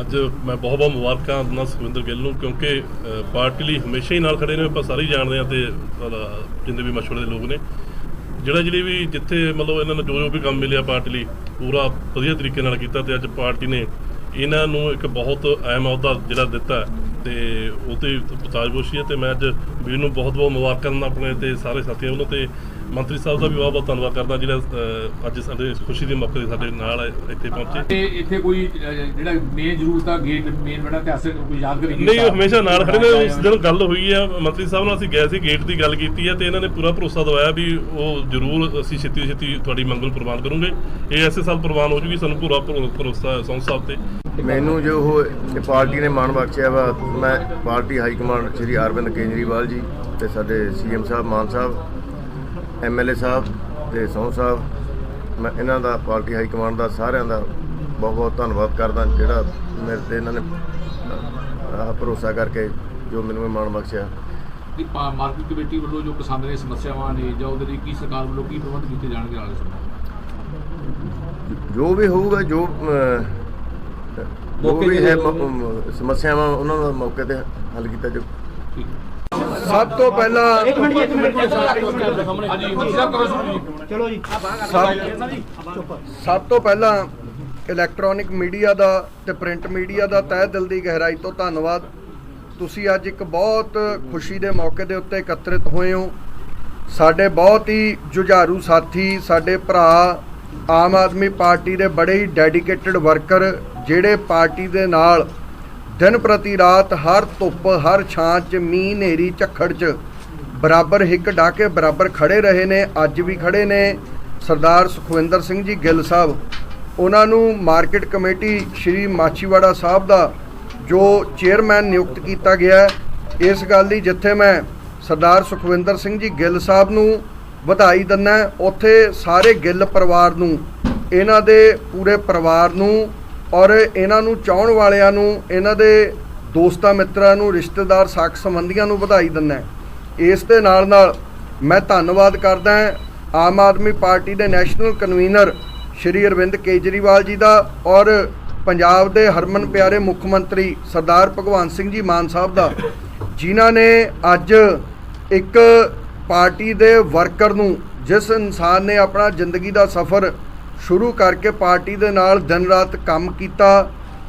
ਅੱਜ ਮੈਂ ਬਹੁਤ ਬਹੁਤ ਮੁਬਾਰਕਾਂ ਦਿੰਦਾ ਸੁਖਵਿੰਦਰ ਗਿੱਲ ਨੂੰ, ਕਿਉਂਕਿ ਪਾਰਟੀ ਲਈ ਹਮੇਸ਼ਾ ਹੀ ਨਾਲ ਖੜੇ ਨੇ, ਆਪਾਂ ਸਾਰੇ ਹੀ ਜਾਣਦੇ ਆ ਤੇ ਜਿੰਨੇ ਵੀ ਮਸ਼ਹੂਰ ਦੇ ਲੋਕ ਨੇ। ਜਿਹੜਾ ਜਿਹੜੀ ਵੀ ਜਿੱਥੇ ਮਤਲਬ ਇਹਨਾਂ ਨੂੰ ਜੋ ਜੋ ਵੀ ਕੰਮ ਮਿਲਿਆ ਪਾਰਟੀ ਲਈ, ਪੂਰਾ ਵਧੀਆ ਤਰੀਕੇ ਨਾਲ ਕੀਤਾ ਤੇ ਅੱਜ ਪਾਰਟੀ ਨੇ ਇਹਨਾਂ ਨੂੰ ਇੱਕ ਬਹੁਤ ਅਹਿਮ ਅਹੁਦਾ ਜਿਹੜਾ ਦਿੱਤਾ ਹੈ ਤੇ ਉਹ ਤੇ ਪਤਾਜਬੋਸ਼ੀ ਹੈ ਤੇ ਮੈਂ ਅੱਜ ਵੀਰ ਨੂੰ ਬਹੁਤ ਬਹੁਤ ਮੁਬਾਰਕਾਂ ਦਿੰਦਾ ਆਪਣੇ ਤੇ ਸਾਰੇ ਸਾਥੀਆਂ ਵੱਲੋਂ ਤੇ ਮੰਤਰੀ ਸਾਹਿਬ ਦਾ ਵੀ ਬਹੁਤ ਬਹੁਤ ਧੰਨਵਾਦ ਕਰਦਾ ਜਿਹੜਾ ਅੱਜ ਸਾਡੇ ਖੁਸ਼ੀ ਦੇ ਮੌਕੇ ਤੇ ਸਾਡੇ ਨਾਲ ਇੱਥੇ ਪਹੁੰਚੇ। ਤੇ ਇੱਥੇ ਕੋਈ ਜਿਹੜਾ ਮੇਨ ਜ਼ਰੂਰਤ ਆ ਗੇਟ ਮੇਨ ਬੜਾ ਇਤਿਹਾਸਕ ਕੋਈ ਯਾਦਗਾਰੀ ਨਹੀਂ ਉਹ ਹਮੇਸ਼ਾ ਨਾਲ ਖੜੇ ਨੇ ਉਸ ਦਿਨ ਗੱਲ ਹੋਈ ਆ ਮੰਤਰੀ ਸਾਹਿਬ ਨਾਲ ਅਸੀਂ ਗਏ ਸੀ ਗੇਟ ਦੀ ਗੱਲ ਕੀਤੀ ਆ ਤੇ ਇਹਨਾਂ ਨੇ ਪੂਰਾ ਭਰੋਸਾ ਦਵਾਇਆ ਵੀ ਉਹ ਜ਼ਰੂਰ ਅਸੀਂ ਛੇਤੀ ਤੋਂ ਛੇਤੀ ਤੁਹਾਡੀ ਮੰਗ ਨੂੰ ਪ੍ਰਵਾਨ ਕਰੂੰਗੇ। ਇਹ ਐਸੇ ਸਾਲ ਪ੍ਰਵਾਨ ਹੋ ਜੂਗੀ ਸਾਨੂੰ ਪੂਰਾ ਭਰੋ- ਭਰੋਸਾ ਸੌਂਗ ਸਾਹਿਬ ਤੇ। ਮੈਨੂੰ ਜੋ ਉਹ ਪਾਰਟੀ ਨੇ ਮਾਣ ਬਖਸ਼ਿਆ ਵਾ ਮੈਂ party high command Shri Arvind Kejriwal ji ਤੇ ਸਾਡੇ ਸੀਐਮ ਸਾਹਿਬ ਮਾਨ ਸਾਹਿਬ ਐਮਐਲਏ ਸਾਹਿਬ ਤੇ ਸੌਂ ਸਾਹਿਬ ਮੈਂ ਇਹਨਾਂ ਦਾ ਪਾਰਟੀ ਹਾਈ ਕਮਾਂਡ ਦਾ ਸਾਰਿਆਂ ਦਾ ਬਹੁਤ ਬਹੁਤ ਧੰਨਵਾਦ ਕਰਦਾ ਜਿਹੜਾ ਮੇਰੇ ਤੇ ਇਹਨਾਂ ਨੇ ਆਹ ਭਰੋਸਾ ਕਰਕੇ ਜੋ ਮੈਨੂੰ ਇਹ ਮਾਣ ਬਖਸ਼ਿਆ। ਦੀ ਮਾਰਕੀਟ ਕਮੇਟੀ ਵੱਲੋਂ ਜੋ ਕਿਸਾਨਾਂ ਦੀਆਂ ਸਮੱਸਿਆਵਾਂ ਨੇ ਜਾਂ ਉਹਦੇ ਲਈ ਕੀ ਸਰਕਾਰ ਵੱਲੋਂ ਕੀ ਪ੍ਰਬੰਧ ਕੀਤੇ ਜਾਣਗੇ ਆਲੇ ਸਮੇਂ ਜੋ ਵੀ ਹੋਊਗਾ ਜੋ ਜੋ ਮੌਕੇ ਤੇ ਸਮੱਸਿਆਵਾਂ ਉਹਨਾਂ ਦਾ ਮੌਕੇ ਤੇ ਹੱਲ ਕੀਤਾ ਠੀਕ। ਹੈ ਸਭ ਤੋਂ ਪਹਿਲਾਂ ਹਾਂਜੀ ਮੰਤਰੀ ਸਾਹਿਬ ਕਰੋ ਸ਼ੁਰੂ ਜੀ। ਸਭ ਸਭ ਤੋਂ ਪਹਿਲਾਂ ਇਲੈਕਟ੍ਰੋਨਿਕ ਮੀਡੀਆ ਦਾ ਤੇ ਪ੍ਰਿੰਟ ਮੀਡੀਆ ਦਾ ਤਹਿ ਦਿਲ ਦੀ ਗਹਿਰਾਈ ਤੋਂ ਧੰਨਵਾਦ। ਤੁਸੀਂ ਅੱਜ ਇੱਕ ਬਹੁਤ ਖੁਸ਼ੀ ਦੇ ਮੌਕੇ ਦੇ ਉੱਤੇ ਇਕੱਤਰਿਤ ਹੋਏ ਹੋ। ਸਾਡੇ ਬਹੁਤ ਹੀ ਜੁਝਾਰੂ ਸਾਥੀ ਸਾਡੇ ਭਰਾ ਆਮ ਆਦਮੀ ਪਾਰਟੀ ਦੇ ਬੜੇ ਹੀ ਡੈਡੀਕੇਟਿਡ ਵਰਕਰ ਜਿਹੜੇ ਪਾਰਟੀ ਦੇ ਨਾਲ ਦਿਨ ਪ੍ਰਤੀ ਰਾਤ ਹਰ ਧੁੱਪ, ਹਰ ਛਾਂ 'ਚ ਮੀਂਹ ਹਨੇਰੀ ਝੱਖੜ 'ਚ। ਬਰਾਬਰ ਹਿੱਕ ਡਾਕੇ ਬਰਾਬਰ ਖੜੇ ਰਹੇ ਨੇ, ਅੱਜ ਵੀ ਖੜੇ ਨੇ ਸਰਦਾਰ ਸੁਖਵਿੰਦਰ ਸਿੰਘ ਜੀ ਗਿੱਲ ਸਾਹਿਬ। ਉਹਨਾਂ ਨੂੰ ਮਾਰਕੀਟ ਕਮੇਟੀ ਸ਼੍ਰੀ ਮਾਛੀਵਾੜਾ ਸਾਹਿਬ ਦਾ ਜੋ ਚੇਅਰਮੈਨ ਨਿਯੁਕਤ ਕੀਤਾ ਗਿਆ ਇਸ ਗੱਲ ਦੀ ਜਿੱਥੇ ਮੈਂ ਸਰਦਾਰ ਸੁਖਵਿੰਦਰ ਸਿੰਘ ਜੀ ਗਿੱਲ ਸਾਹਿਬ ਨੂੰ ਵਧਾਈ ਦਿੰਦਾ ਉੱਥੇ ਸਾਰੇ ਗਿੱਲ ਪਰਿਵਾਰ ਨੂੰ, ਇਹਨਾਂ ਦੇ ਪੂਰੇ ਪਰਿਵਾਰ ਨੂੰ ਔਰ ਇਹਨਾਂ ਨੂੰ ਚਾਹਣ ਵਾਲਿਆਂ ਨੂੰ, ਇਹਨਾਂ ਦੇ ਦੋਸਤਾਂ ਮਿੱਤਰਾਂ ਨੂੰ, ਰਿਸ਼ਤੇਦਾਰ ਸਾਕ ਸੰਬੰਧੀਆਂ ਨੂੰ ਵਧਾਈ ਦਿੰਦਾ ਇਸ ਦੇ ਨਾਲ ਨਾਲ ਮੈਂ ਧੰਨਵਾਦ ਕਰਦਾ ਆਮ ਆਦਮੀ ਪਾਰਟੀ ਦੇ ਨੈਸ਼ਨਲ ਕਨਵੀਨਰ ਸ਼੍ਰੀ ਅਰਵਿੰਦ ਕੇਜਰੀਵਾਲ ਜੀ ਦਾ ਔਰ ਪੰਜਾਬ ਦੇ ਹਰਮਨ ਪਿਆਰੇ ਮੁੱਖ ਮੰਤਰੀ ਸਰਦਾਰ ਭਗਵੰਤ ਸਿੰਘ ਜੀ ਮਾਨ ਸਾਹਿਬ ਦਾ, ਜਿਨ੍ਹਾਂ ਨੇ ਅੱਜ ਇੱਕ ਪਾਰਟੀ ਦੇ ਵਰਕਰ ਨੂੰ, ਜਿਸ ਇਨਸਾਨ ਨੇ ਆਪਣਾ ਜ਼ਿੰਦਗੀ ਦਾ ਸਫ਼ਰ ਸ਼ੁਰੂ ਕਰਕੇ ਪਾਰਟੀ ਦੇ ਨਾਲ ਦਿਨ ਰਾਤ ਕੰਮ ਕੀਤਾ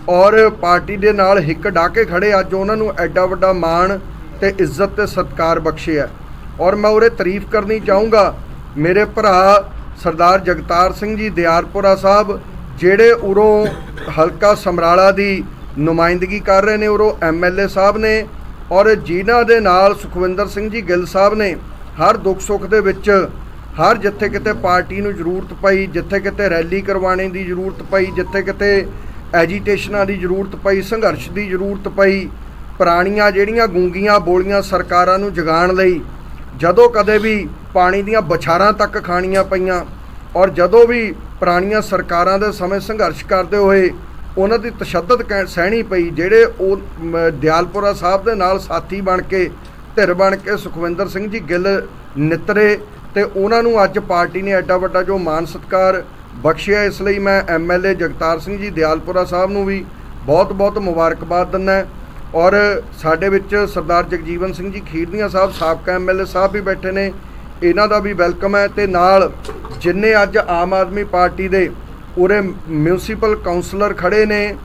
ਔਰ ਪਾਰਟੀ ਦੇ ਨਾਲ ਹਿੱਕ ਡਾਕੇ ਖੜੇ। ਅੱਜ ਉਹਨਾਂ ਨੂੰ ਐਡਾ ਵੱਡਾ ਮਾਣ ਤੇ ਇੱਜ਼ਤ ਤੇ ਸਤਿਕਾਰ ਬਖਸ਼ਿਆ ਔਰ ਮੈਂ ਉਹਰੇ ਤਾਰੀਫ ਕਰਨੀ ਚਾਹੂੰਗਾ, ਮੇਰੇ ਭਰਾ ਸਰਦਾਰ ਜਗਤਾਰ ਸਿੰਘ ਜੀ ਦਿਆਰਪੁਰਾ ਸਾਹਿਬ, ਜਿਹੜੇ ਉਰੋਂ ਹਲਕਾ ਸਮਰਾਲਾ ਦੀ ਨੁਮਾਇੰਦਗੀ ਕਰ ਰਹੇ ਨੇ, ਉਰੋਂ ਐਮਐਲਏ ਸਾਹਿਬ ਨੇ ਔਰ ਜਿਨ੍ਹਾਂ ਦੇ ਨਾਲ ਸੁਖਵਿੰਦਰ ਸਿੰਘ ਜੀ ਗਿੱਲ ਸਾਹਿਬ ਨੇ, ਹਰ ਦੁੱਖ ਸੁੱਖ ਦੇ ਵਿੱਚ ਹਰ ਜਿੱਥੇ ਕਿਤੇ ਪਾਰਟੀ ਨੂੰ ਜ਼ਰੂਰਤ ਪਈ, ਜਿੱਥੇ ਕਿਤੇ ਰੈਲੀ ਕਰਵਾਉਣੇ ਦੀ ਜ਼ਰੂਰਤ ਪਈ, ਜਿੱਥੇ ਕਿਤੇ ਐਜੀਟੇਸ਼ਨਾਂ ਦੀ ਜ਼ਰੂਰਤ ਪਈ, ਸੰਘਰਸ਼ ਦੀ ਜ਼ਰੂਰਤ ਪਈ, ਪੁਰਾਣੀਆਂ ਜਿਹੜੀਆਂ ਗੂੰਗੀਆਂ ਬੋਲੀਆਂ ਸਰਕਾਰਾਂ ਨੂੰ ਜਗਾਉਣ ਲਈ, ਜਦੋਂ ਕਦੇ ਵੀ ਪਾਣੀ ਦੀਆਂ ਬਛਾਰਾਂ ਤੱਕ ਖਾਣੀਆਂ ਪਈਆਂ ਔਰ ਜਦੋਂ ਵੀ ਪੁਰਾਣੀਆਂ ਸਰਕਾਰਾਂ ਦੇ ਸਮੇਂ ਸੰਘਰਸ਼ ਕਰਦੇ ਹੋਏ ਉਹਨਾਂ ਦੀ ਤਸ਼ੱਦਦ ਕਹਿ- ਸਹਿਣੀ ਪਈ, ਜਿਹੜੇ ਉਹ ਦਿਆਲਪੁਰਾ ਸਾਹਿਬ ਦੇ ਨਾਲ ਸਾਥੀ ਬਣ ਕੇ, ਧਿਰ ਬਣ ਕੇ ਸੁਖਵਿੰਦਰ ਸਿੰਘ ਜੀ ਗਿੱਲ ਨਿਤਰੇ ਤੇ ਉਹਨਾਂ ਨੂੰ ਅੱਜ ਪਾਰਟੀ ਨੇ ਐਡਾ ਵੱਡਾ ਜੋ ਮਾਨ ਸਤਕਾਰ ਬਖਸ਼ਿਆ, ਇਸ ਲਈ ਮੈਂ ਐਮਐਲਏ ਜਗਤਾਰ ਸਿੰਘ ਜੀ ਦਿਆਲਪੁਰਾ ਸਾਹਿਬ ਨੂੰ ਵੀ ਬਹੁਤ-ਬਹੁਤ ਮੁਬਾਰਕਬਾਦ ਦਿੰਦਾ ਔਰ ਸਾਡੇ ਵਿੱਚ ਸਰਦਾਰ ਜਗਜੀਵਨ ਸਿੰਘ ਜੀ ਖੀਰਨੀਆ ਸਾਹਿਬ, ਸਾਬਕਾ ਐਮਐਲਏ ਸਾਹਿਬ ਵੀ ਬੈਠੇ ਨੇ। ਇਹਨਾਂ ਦਾ ਵੀ ਵੈਲਕਮ ਹੈ ਤੇ ਨਾਲ ਜਿੰਨੇ ਅੱਜ ਆਮ ਆਦਮੀ ਪਾਰਟੀ ਦੇ ਉਰੇ ਮਿਊਨਿਸਪਲ ਕਾਉਂਸਲਰ ਖੜੇ ਨੇ,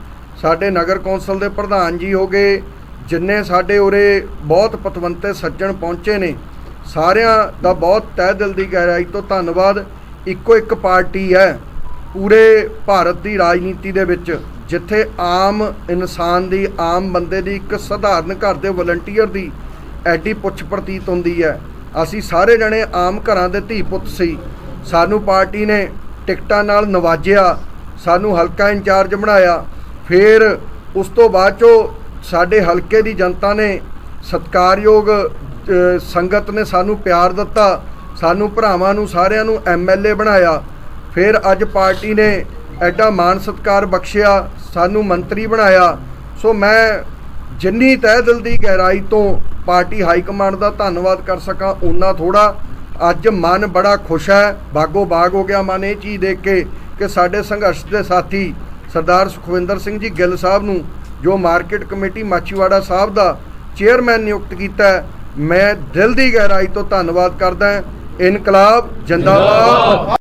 ਸਾਡੇ ਨਗਰ ਕੌਂਸਲ ਦੇ ਪ੍ਰਧਾਨ ਜੀ ਹੋ ਗਏ, ਜਿੰਨੇ ਸਾਡੇ ਉਰੇ ਬਹੁਤ ਪਤਵੰਤੇ ਸੱਜਣ ਪਹੁੰਚੇ ਨੇ। ਸਾਰਿਆਂ ਦਾ ਬਹੁਤ ਤਹਿ ਦਿਲ ਦੀ ਗਹਿਰਾਈ ਤੋਂ ਧੰਨਵਾਦ। ਇੱਕੋ ਇੱਕ ਪਾਰਟੀ ਹੈ ਪੂਰੇ ਭਾਰਤ ਦੀ ਰਾਜਨੀਤੀ ਦੇ ਵਿੱਚ, ਜਿੱਥੇ ਆਮ ਇਨਸਾਨ ਦੀ, ਆਮ ਬੰਦੇ ਦੀ, ਇੱਕ ਸਧਾਰਨ ਘਰ ਦੇ ਵਲੰਟੀਅਰ ਦੀ ਐਡੀ ਪੁੱਛ ਪ੍ਰਤੀਤ ਹੁੰਦੀ ਹੈ। ਅਸੀਂ ਸਾਰੇ ਜਣੇ ਆਮ ਘਰਾਂ ਦੇ ਧੀ ਪੁੱਤ ਸੀ। ਸਾਨੂੰ ਪਾਰਟੀ ਨੇ ਟਿਕਟਾਂ ਨਾਲ ਨਵਾਜਿਆ, ਸਾਨੂੰ ਹਲਕਾ ਇੰਚਾਰਜ ਬਣਾਇਆ। ਫਿਰ ਉਸ ਤੋਂ ਬਾਅਦ ਚੋਂ ਸਾਡੇ ਹਲਕੇ ਦੀ ਜਨਤਾ ਨੇ ਸਤਿਕਾਰਯੋਗ ਸੰਗਤ ਨੇ ਸਾਨੂੰ ਪਿਆਰ ਦਿੱਤਾ, ਸਾਨੂੰ ਭਰਾਵਾਂ ਨੂੰ ਸਾਰਿਆਂ ਨੂੰ ਐਮਐਲਏ ਬਣਾਇਆ। ਫਿਰ ਅੱਜ ਪਾਰਟੀ ਨੇ ਐਡਾ ਮਾਨ ਸਤਿਕਾਰ ਬਖਸ਼ਿਆ, ਸਾਨੂੰ ਮੰਤਰੀ ਬਣਾਇਆ। ਸੋ ਮੈਂ ਜਿੰਨੀ ਤਹਿ ਦਿਲ ਦੀ ਗਹਿਰਾਈ ਤੋਂ ਪਾਰਟੀ ਹਾਈ ਕਮਾਂਡ ਦਾ ਧੰਨਵਾਦ ਕਰ ਸਕਾਂ ਉਨਾ ਥੋੜਾ ਅੱਜ ਮਨ ਬੜਾ ਖੁਸ਼ ਹੈ, ਬਾਗੋ ਬਾਗ ਹੋ ਗਿਆ ਮਨ ਇਹ ਚੀਜ਼ ਦੇਖ ਕੇ ਕਿ ਸਾਡੇ ਸੰਘਰਸ਼ ਦੇ ਸਾਥੀ ਸਰਦਾਰ ਸੁਖਵਿੰਦਰ ਸਿੰਘ ਜੀ ਗਿੱਲ ਸਾਹਿਬ ਨੂੰ, ਜੋ ਮਾਰਕੀਟ ਕਮੇਟੀ ਮਾਚੀਵਾੜਾ ਸਾਹਿਬ ਦਾ ਚੇਅਰਮੈਨ ਨਿਯੁਕਤ ਕੀਤਾ ਮੈਂ ਦਿਲ ਦੀ ਗਹਿਰਾਈ ਤੋਂ ਧੰਨਵਾਦ ਕਰਦਾ ਇਨਕਲਾਬ ਜਿੰਦਾਬਾਦ।